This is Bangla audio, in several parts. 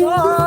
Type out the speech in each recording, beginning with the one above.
Oh.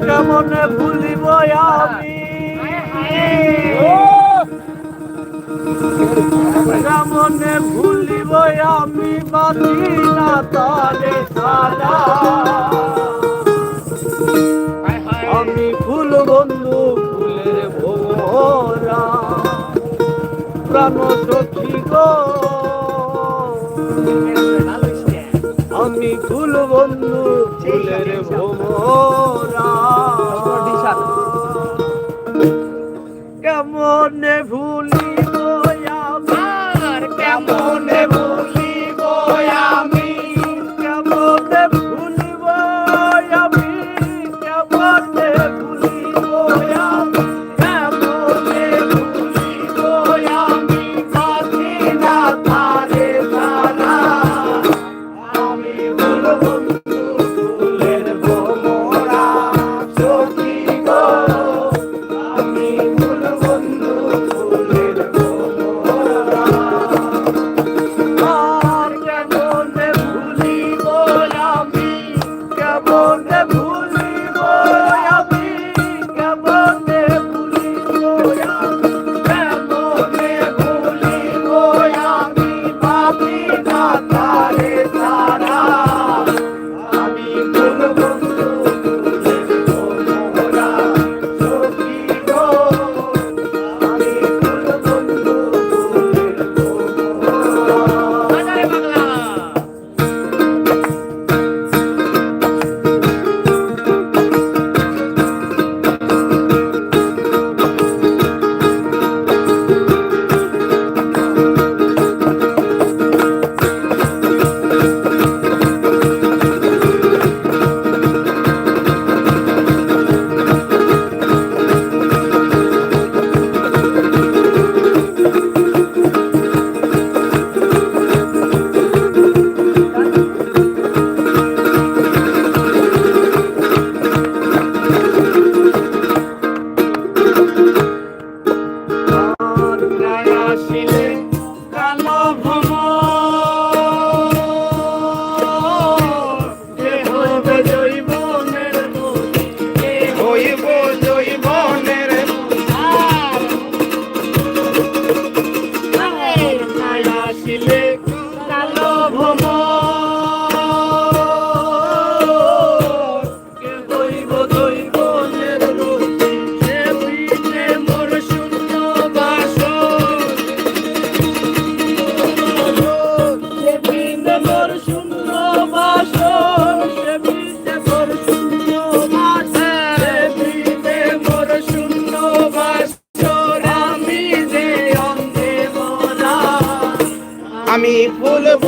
কেমনে ভুলিব আমি? কেমনে ভুলিব আমি? বাঁচি না তারে সারা আমি ফুল বন্ধু ফুলের ভোরা প্রাণ সখী গো। আমি ভুল বন্ধু ফুলের ভোমরা।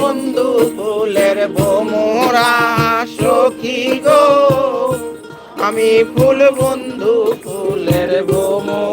বন্ধু ফুলের বোমরা সখী গো। আমি ফুল বন্ধু ফুলের বোমরা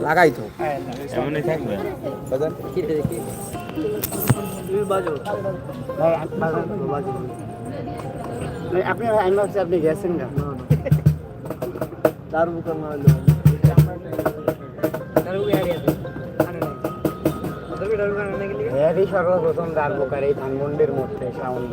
লাগাই তো। আপনি আমি ভাবছি আপনি গেছেন না তার বুকে মারলো এরই সর্বপ্রথম দার বোকার এই ধানমন্ডির মধ্যে সাউন্ড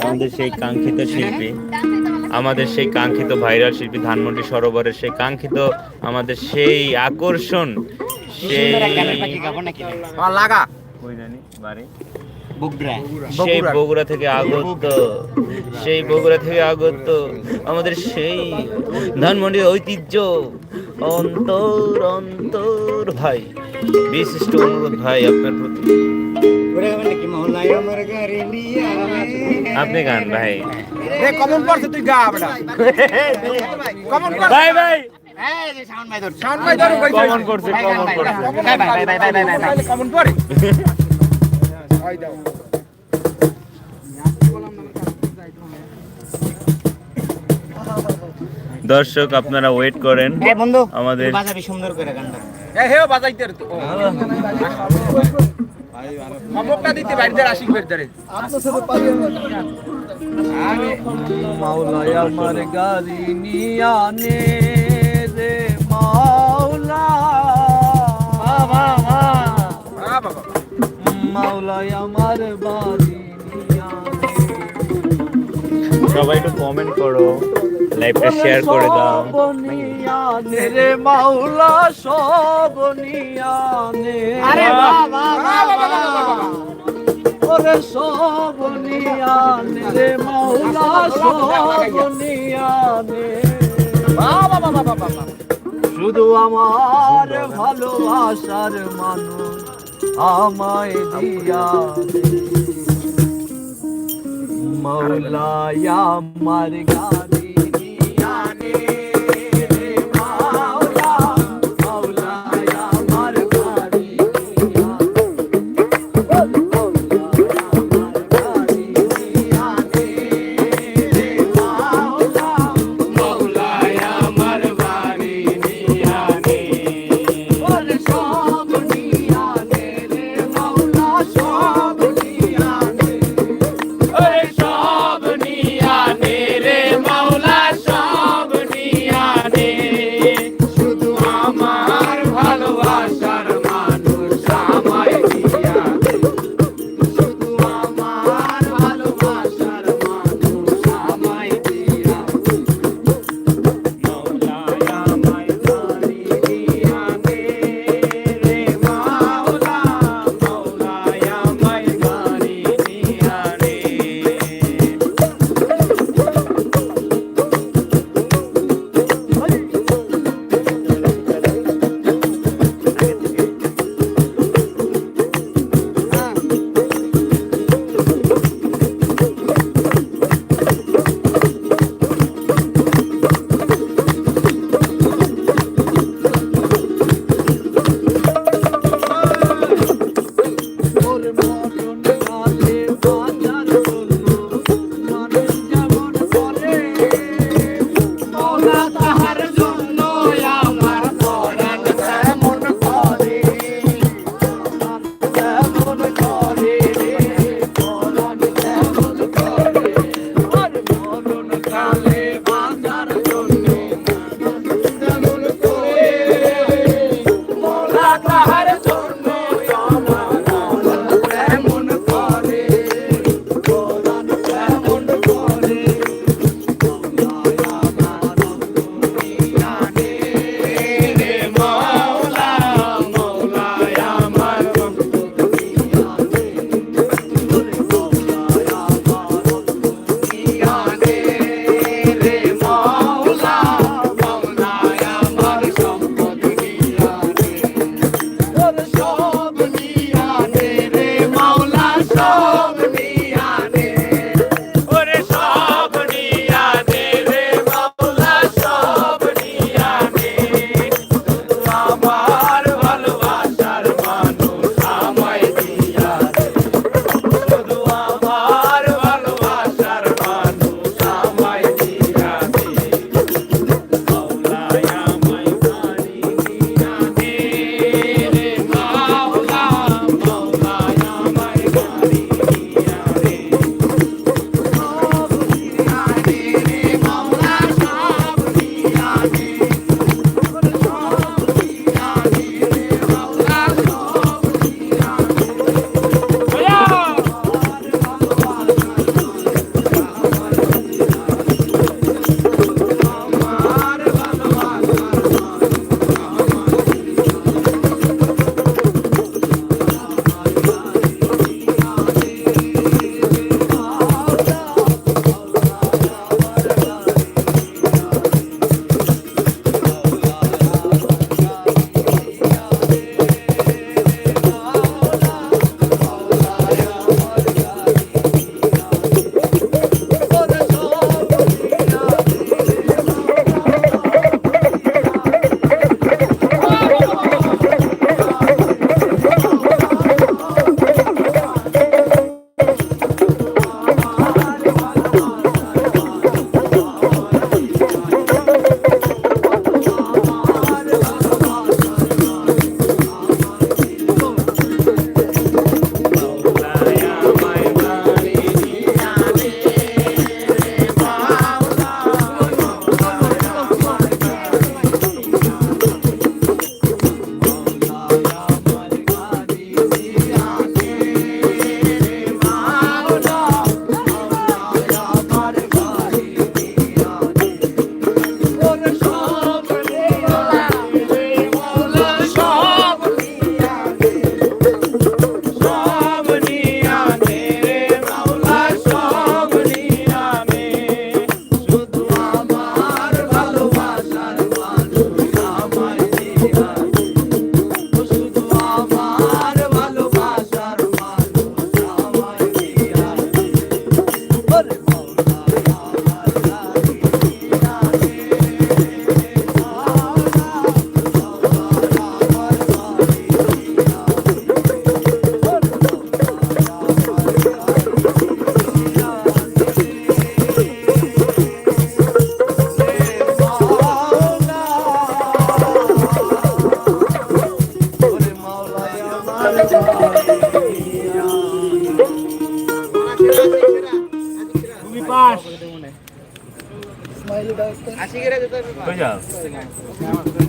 আমাদের সেই কাঙ্ক্ষিত শিল্পী আমাদের সেই কাঙ্ক্ষিত ভাইরাল শিল্পী ধানমন্ডি সরোবরের সেই কাঙ্ক্ষিত আমাদের সেই আকর্ষণ সেই বগুড়া থেকে আগত সেই বগুড়া থেকে আগত আমাদের সেই ধানমন্ডির ঐতিহ্য অন্তর অন্তর ভাই বিশিষ্ট অনুরোধ ভাই আপনার প্রতি আপনি গান ভাই কমন পড়ছে তুই গা কমন ভাই ভাই এই যে সাউন্ড ভাই ধর সাউন্ড ভাই ধরো কইছে কমন করছে কমন করছে কমন পড়ে দর্শক আপনারা ওয়েট করেন। বন্ধু। আমাদের- বাজাবি সুন্দর করে গানটা। হেও বাজাইতে রে দিতে বাড়িতে আশিক বের মাওলায় আমার গাড়ি নিয়া নে রে মাওলা। বাবা বাবা। মাওলায় আমার বাড়ি নিয়া সবাই একটু কমেন্ট করো। লাইভটা শেয়ার করে দাও রে মাওলা সবনিয়ানে আরে বাহ বাহ বাহ বাহ ওরে সবনিয়ানে রে মাওলা সবনিয়ানে বাবা বাবা বাবা বাবা শুধু আমার ভালোবাসার মানুষ আমায় দিয়া। মৌলায় আমার গাড়ি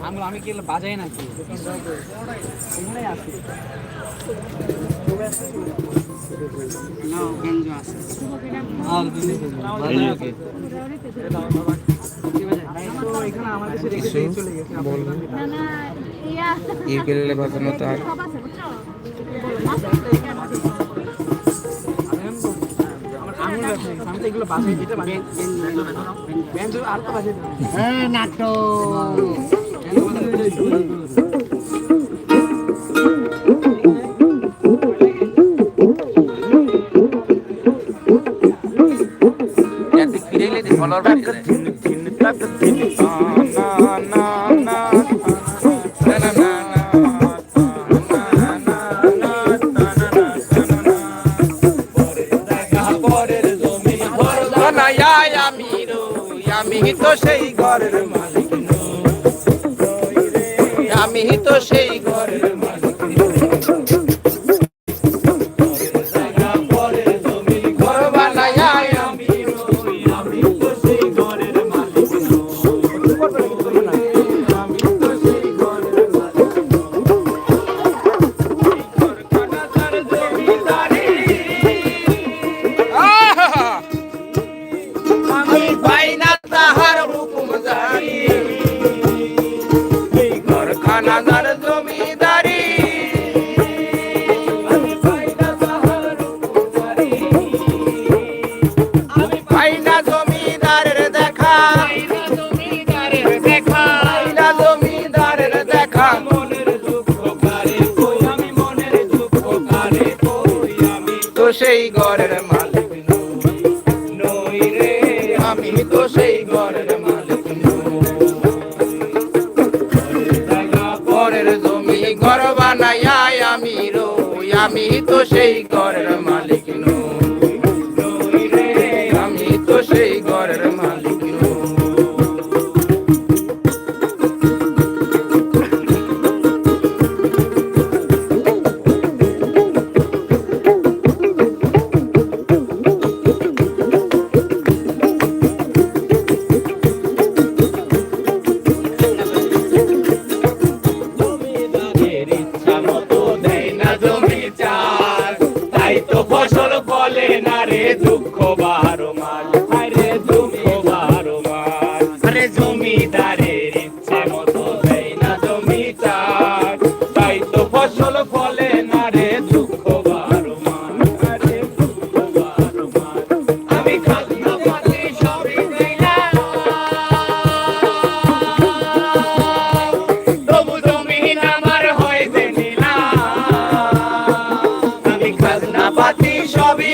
আমি আমি কি বাজাই নাকি? এখানে আছি আর বাজানো তার এগুলো বাসে যেতে মানে বেঞ্জু আর তো বাসে হ্যাঁ নাটক Color back. সেই পাতি সবই